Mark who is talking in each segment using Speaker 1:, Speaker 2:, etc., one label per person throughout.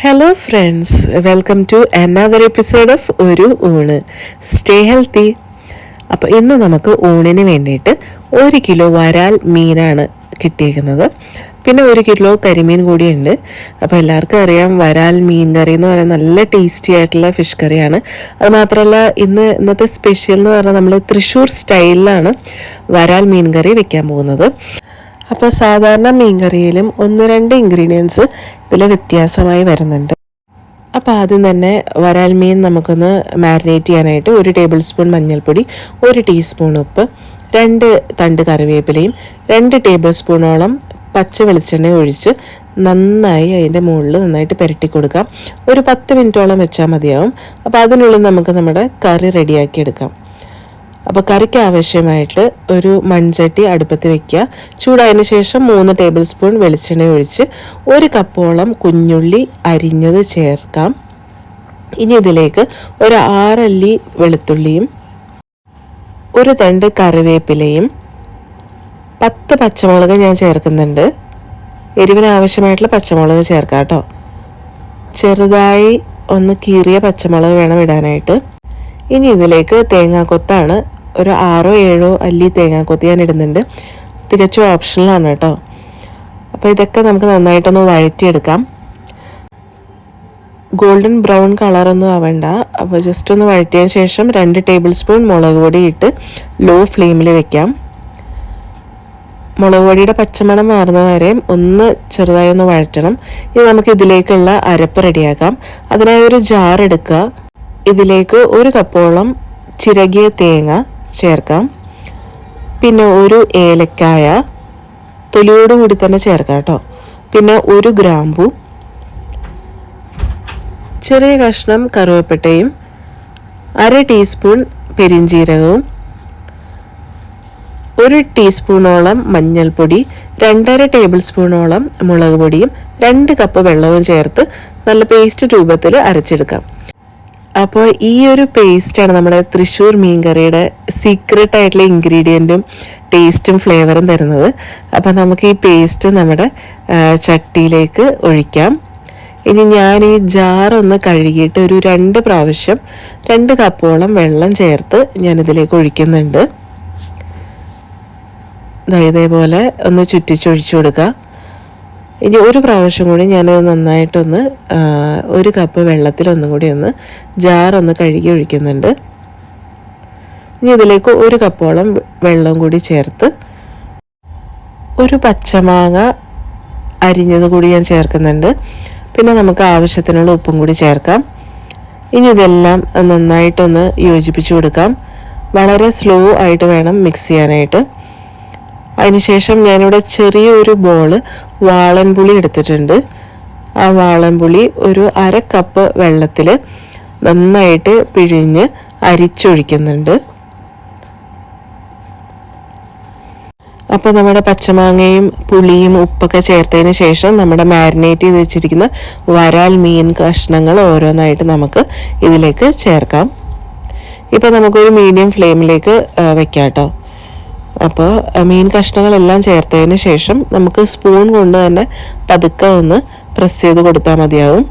Speaker 1: Hello friends welcome to another episode of ഒരു ഊണ്. Stay healthy അപ്പോൾ ഇന്ന് നമുക്ക് ഊണിന് വേണ്ടിയിട്ട് ഒരു കിലോ വരാൽ മീനാണ് കിട്ടിയിരിക്കുന്നത്. പിന്നെ ഒരു കിലോ കരിമീൻ കൂടിയുണ്ട്. അപ്പോൾ എല്ലാവർക്കും അറിയാം വരാൽ മീൻ കറി എന്ന് പറയുന്നത് നല്ല ടേസ്റ്റി ആയിട്ടുള്ള ഫിഷ് കറിയാണ്. അത് മാത്രമല്ല ഇന്ന് ഇന്നത്തെ സ്പെഷ്യൽ എന്ന് പറഞ്ഞാൽ നമ്മൾ തൃശ്ശൂർ സ്റ്റൈലിലാണ് വരാൽ മീൻ കറി വെക്കാൻ പോകുന്നത്. അപ്പോൾ സാധാരണ മീൻ കറിയിലും ഒന്ന് രണ്ട് ഇൻഗ്രീഡിയൻസ് ഇതിൽ വ്യത്യാസമായി വരുന്നുണ്ട്. അപ്പോൾ ആദ്യം തന്നെ വരാൽ മീൻ നമുക്കൊന്ന് മാരിനേറ്റ് ചെയ്യാനായിട്ട് ഒരു ടേബിൾ സ്പൂൺ മഞ്ഞൾപ്പൊടി ഒരു ടീസ്പൂൺ ഉപ്പ് രണ്ട് തണ്ട് കറിവേപ്പിലയും രണ്ട് ടേബിൾ സ്പൂണോളം പച്ച വെളിച്ചെണ്ണ ഒഴിച്ച് നന്നായി അതിന്റെ മുകളിൽ നന്നായിട്ട് പുരട്ടി കൊടുക്കാം. ഒരു പത്ത് മിനിറ്റോളം വെച്ചാൽ മതിയാവും. അപ്പോൾ അതിനുള്ളിൽ നമുക്ക് നമ്മുടെ കറി റെഡിയാക്കി എടുക്കാം. അപ്പോൾ കറിക്ക് ആവശ്യമായിട്ട് ഒരു മൺചട്ടി അടുപ്പത്ത് വെക്കുക. ചൂടായതിനു ശേഷം മൂന്ന് ടേബിൾ സ്പൂൺ വെളിച്ചെണ്ണ ഒഴിച്ച് ഒരു കപ്പോളം കുഞ്ഞുള്ളി അരിഞ്ഞത് ചേർക്കാം. ഇനി ഇതിലേക്ക് ഒരു ആറല്ലി വെളുത്തുള്ളിയും ഒരു തണ്ട് കറിവേപ്പിലയും പത്ത് പച്ചമുളക് ഞാൻ ചേർക്കുന്നുണ്ട്. എരിവിന് ആവശ്യമായിട്ടുള്ള പച്ചമുളക് ചേർക്കാം കേട്ടോ. ചെറുതായി ഒന്ന് കീറിയ പച്ചമുളക് വേണം ഇടാനായിട്ട്. ഇനി ഇതിലേക്ക് തേങ്ങാക്കൊത്താണ് ഒരു ആറോ ഏഴോ അല്ലി തേങ്ങാക്കൊത്ത് ഞാൻ ഇടുന്നുണ്ട്. തികച്ചും ഓപ്ഷണലാണ് കേട്ടോ. അപ്പോൾ ഇതൊക്കെ നമുക്ക് നന്നായിട്ടൊന്ന് വഴറ്റിയെടുക്കാം. ഗോൾഡൻ ബ്രൗൺ കളറൊന്നും ആവണ്ട. അപ്പോൾ ജസ്റ്റ് ഒന്ന് വഴറ്റിയ ശേഷം രണ്ട് ടേബിൾ സ്പൂൺ മുളക് പൊടി ഇട്ട് ലോ ഫ്ലെയിമിൽ വെക്കാം. മുളക് പൊടിയുടെ പച്ചമണം മാറുന്ന വരെ ഒന്ന് ചെറുതായി ഒന്ന് വഴറ്റണം. ഇനി നമുക്ക് ഇതിലേക്കുള്ള അരപ്പ് റെഡിയാക്കാം. അതിനായി ഒരു ജാർ എടുക്കുക. ഇതിലേക്ക് ഒരു കപ്പോളം ചിരകിയ തേങ്ങ ചേർക്കാം. പിന്നെ ഒരു ഏലക്കായ തൊലിയോടുകൂടി തന്നെ ചേർക്കാം കേട്ടോ. പിന്നെ ഒരു ഗ്രാമ്പു ചെറിയ കഷ്ണം കറുവപ്പട്ടയും അര ടീസ്പൂൺ പെരിഞ്ജീരകവും ഒരു ടീസ്പൂണോളം മഞ്ഞൾപ്പൊടി രണ്ടര ടേബിൾ സ്പൂണോളം മുളക് പൊടിയും രണ്ട് കപ്പ് വെള്ളവും ചേർത്ത് നല്ല പേസ്റ്റ് രൂപത്തിൽ അരച്ചെടുക്കാം. അപ്പോൾ ഈ ഒരു പേസ്റ്റാണ് നമ്മുടെ തൃശ്ശൂർ മീൻ കറിയുടെ സീക്രട്ട് ആയിട്ടുള്ള ഇൻഗ്രീഡിയന്റും ടേസ്റ്റും ഫ്ലേവറും തരുന്നത്. അപ്പോൾ നമുക്ക് ഈ പേസ്റ്റ് നമ്മുടെ ചട്ടിയിലേക്ക് ഒഴിക്കാം. ഇനി ഞാൻ ഈ ജാറൊന്ന് കഴുകിയിട്ട് ഒരു രണ്ട് പ്രാവശ്യം രണ്ട് കപ്പോളം വെള്ളം ചേർത്ത് ഞാനിതിലേക്ക് ഒഴിക്കുന്നുണ്ട്. ഇതേപോലെ ഒന്ന് ചുറ്റിച്ചൊഴിച്ചു കൊടുക്കുക ഇനി ഒരു പ്രാവശ്യം കൂടി ഞാനത് നന്നായിട്ടൊന്ന് ഒരു കപ്പ് വെള്ളത്തിൽ ഒന്നും കൂടി ഒന്ന് ജാറൊന്ന് കഴുകി ഒഴിക്കുന്നുണ്ട്. ഇനി ഇതിലേക്ക് ഒരു കപ്പോളം വെള്ളം കൂടി ചേർത്ത് ഒരു പച്ചമാങ്ങ അരിഞ്ഞത് കൂടി ഞാൻ ചേർക്കുന്നുണ്ട്. പിന്നെ നമുക്ക് ആവശ്യത്തിനുള്ള ഉപ്പും കൂടി ചേർക്കാം. ഇനി ഇതെല്ലാം നന്നായിട്ടൊന്ന് യോജിപ്പിച്ചു കൊടുക്കാം. വളരെ സ്ലോ ആയിട്ട് വേണം മിക്സ് ചെയ്യാനായിട്ട്. അതിനുശേഷം ഞാനിവിടെ ചെറിയൊരു ബോൾ വാളൻപുളി എടുത്തിട്ടുണ്ട്. ആ വാളൻപുളി ഒരു അര കപ്പ് വെള്ളത്തിൽ നന്നായിട്ട് പിഴിഞ്ഞ് അരിച്ചൊഴിക്കുന്നുണ്ട്. അപ്പോൾ നമ്മുടെ പച്ചമാങ്ങയും പുളിയും ഉപ്പൊക്കെ ചേർത്തതിന് ശേഷം നമ്മുടെ മാരിനേറ്റ് ചെയ്ത് വെച്ചിരിക്കുന്ന വരാൽ മീൻ കഷ്ണങ്ങൾ ഓരോന്നായിട്ട് നമുക്ക് ഇതിലേക്ക് ചേർക്കാം. ഇപ്പോൾ നമുക്കൊരു മീഡിയം ഫ്ലെയിമിലേക്ക് വെക്കാം കേട്ടോ അപ്പോൾ മീൻ കഷ്ണങ്ങളെല്ലാം ചേർത്തതിന് ശേഷം നമുക്ക് സ്പൂൺ കൊണ്ട് തന്നെ പതുക്കെ ഒന്ന് പ്രസ് ചെയ്ത് കൊടുത്താൽ മതിയാവും.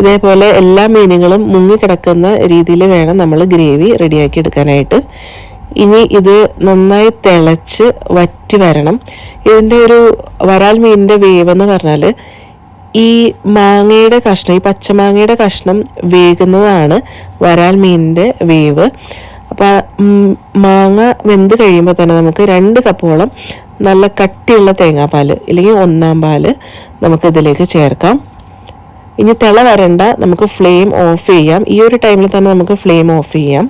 Speaker 1: ഇതേപോലെ എല്ലാ മീനുകളും മുങ്ങിക്കിടക്കുന്ന രീതിയിൽ വേണം നമ്മൾ ഗ്രേവി റെഡിയാക്കി എടുക്കാനായിട്ട്. ഇനി ഇത് നന്നായി തിളച്ച് വറ്റി വരണം. ഇതിന്റെ ഒരു വരാൽ മീനിന്റെ വേവ് എന്ന് പറഞ്ഞാൽ ഈ മാങ്ങയുടെ കഷ്ണം ഈ പച്ചമാങ്ങയുടെ കഷ്ണം വേകുന്നതാണ് വരാൽ മീനിന്റെ വേവ്. അപ്പോൾ മാങ്ങ വെന്ത് കഴിയുമ്പോൾ തന്നെ നമുക്ക് രണ്ട് കപ്പോളം നല്ല കട്ടിയുള്ള തേങ്ങാപ്പാൽ ഇല്ലെങ്കിൽ ഒന്നാം പാൽ നമുക്ക് ഇതിലേക്ക് ചേർക്കാം. ഇനി തിള വരണ്ട നമുക്ക് ഫ്ലെയിം ഓഫ് ചെയ്യാം. ഈ ഒരു ടൈമിൽ തന്നെ നമുക്ക് ഫ്ലെയിം ഓഫ് ചെയ്യാം.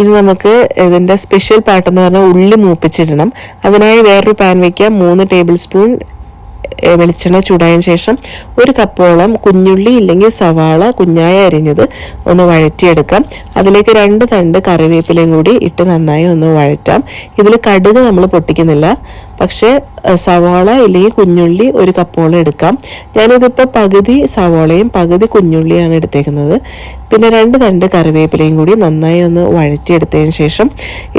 Speaker 1: ഇനി നമുക്ക് ഇതിന്റെ സ്പെഷ്യൽ പാട്ടെന്ന് പറഞ്ഞാൽ ഉള്ളി മൂപ്പിച്ചിടണം. അതിനായി വേറൊരു പാൻ വയ്ക്കാം മൂന്ന് ടേബിൾ സ്പൂൺ വെളിച്ചെണ്ണ ചൂടായതിനു ശേഷം ഒരു കപ്പോളം കുഞ്ഞുള്ളി ഇല്ലെങ്കിൽ സവാള കുഞ്ഞായ അരിഞ്ഞത് ഒന്ന് വഴറ്റിയെടുക്കാം. അതിലേക്ക് രണ്ട് തണ്ട് കറിവേപ്പിലയും കൂടി ഇട്ട് നന്നായി ഒന്ന് വഴറ്റാം. ഇതിൽ കടുക് നമ്മൾ പൊട്ടിക്കുന്നില്ല. പക്ഷേ സവാള ഇല്ലെങ്കിൽ കുഞ്ഞുള്ളി ഒരു കപ്പോളം എടുക്കാം. ഞാനിതിപ്പോൾ പകുതി സവാളയും പകുതി കുഞ്ഞുള്ളിയാണ് എടുത്തേക്കുന്നത്. പിന്നെ രണ്ട് തണ്ട് കറിവേപ്പിലയും കൂടി നന്നായി ഒന്ന് വഴറ്റിയെടുത്തതിന് ശേഷം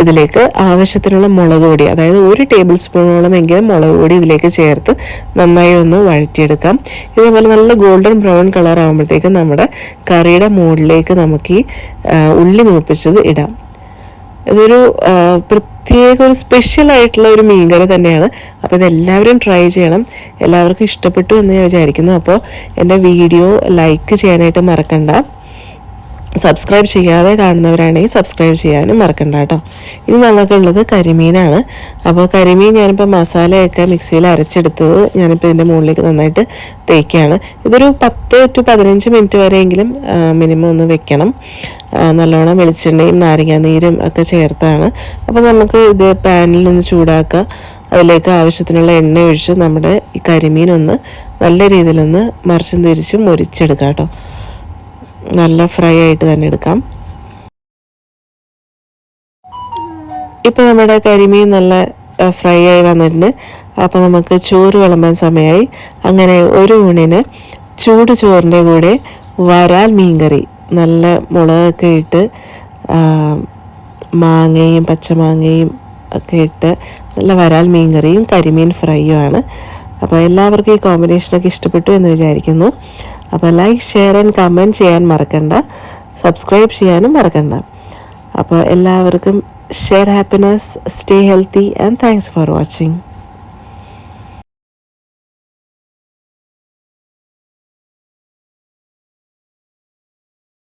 Speaker 1: ഇതിലേക്ക് ആവശ്യത്തിനുള്ള മുളക് പൊടി അതായത് ഒരു ടേബിൾ സ്പൂണോളം എങ്കിലും മുളക് പൊടി ഇതിലേക്ക് ചേർത്ത് നന്നായി ഒന്ന് വഴറ്റിയെടുക്കാം. ഇതേപോലെ നല്ല ഗോൾഡൻ ബ്രൗൺ കളർ ആകുമ്പോഴത്തേക്കും നമ്മുടെ കറിയുടെ മുകളിലേക്ക് നമുക്ക് ഈ ഉള്ളി മൂപ്പിച്ചത് ഇടാം. ഇതൊരു പ്രത്യേക ഒരു സ്പെഷ്യൽ ആയിട്ടുള്ള ഒരു മീൻകറി തന്നെയാണ്. അപ്പോൾ ഇതെല്ലാവരും ട്രൈ ചെയ്യണം. എല്ലാവർക്കും ഇഷ്ടപ്പെട്ടു എന്ന് ഞാൻ വിചാരിക്കുന്നു. അപ്പോൾ എന്റെ വീഡിയോ ലൈക്ക് ചെയ്യാനായിട്ട് മറക്കണ്ട. സബ്സ്ക്രൈബ് ചെയ്യാതെ കാണുന്നവരാണെങ്കിൽ സബ്സ്ക്രൈബ് ചെയ്യാനും മറക്കണ്ട കേട്ടോ. ഇനി നമുക്കുള്ളത് കരിമീനാണ്. അപ്പോൾ കരിമീൻ ഞാനിപ്പോൾ മസാലയൊക്കെ മിക്സിയിൽ അരച്ചെടുത്തത് ഞാനിപ്പോൾ ഇതിന്റെ മുകളിലേക്ക് നന്നായിട്ട് തേക്കുകയാണ് ഇതൊരു പത്ത് ടു പതിനഞ്ച് മിനിറ്റ് വരെയെങ്കിലും മിനിമം ഒന്ന് വെക്കണം. നല്ലോണം വെളിച്ചെണ്ണയും നാരങ്ങാനീരും ഒക്കെ ചേർത്താണ്. അപ്പോൾ നമുക്ക് ഇത് പാനിൽ ഒന്ന് ചൂടാക്കുക അതിലേക്ക് ആവശ്യത്തിനുള്ള എണ്ണ ഒഴിച്ച് നമ്മുടെ ഈ കരിമീനൊന്ന് നല്ല രീതിയിലൊന്ന് മറിച്ചും തിരിച്ചും മുരിച്ചെടുക്കാം കേട്ടോ. നല്ല ഫ്രൈ ആയിട്ട് തന്നെ എടുക്കാം. ഇപ്പോൾ നമ്മുടെ കരിമീൻ നല്ല ഫ്രൈ ആയി വന്നിട്ടുണ്ട്. അപ്പോൾ നമുക്ക് ചോറ് വിളമ്പാൻ സമയമായി അങ്ങനെ ഒരു ഊണിന് ചൂട് ചോറിന്റെ കൂടെ വരാൽ മീൻകറി നല്ല മുളകൊക്കെ ഇട്ട് മാങ്ങയും പച്ചമാങ്ങയും ഒക്കെ ഇട്ട് നല്ല വരാൽ മീൻകറിയും കരിമീൻ ഫ്രൈയും ആണ്. അപ്പോൾ എല്ലാവർക്കും ഈ കോമ്പിനേഷനൊക്കെ ഇഷ്ടപ്പെട്ടു എന്ന് വിചാരിക്കുന്നു. അപ്പോൾ ലൈക്ക് ഷെയർ ആൻഡ് കമന്റ് ചെയ്യാൻ മറക്കണ്ട. സബ്സ്ക്രൈബ് ചെയ്യാനും മറക്കണ്ട. അപ്പോൾ എല്ലാവർക്കും share happiness stay healthy and thanks for watching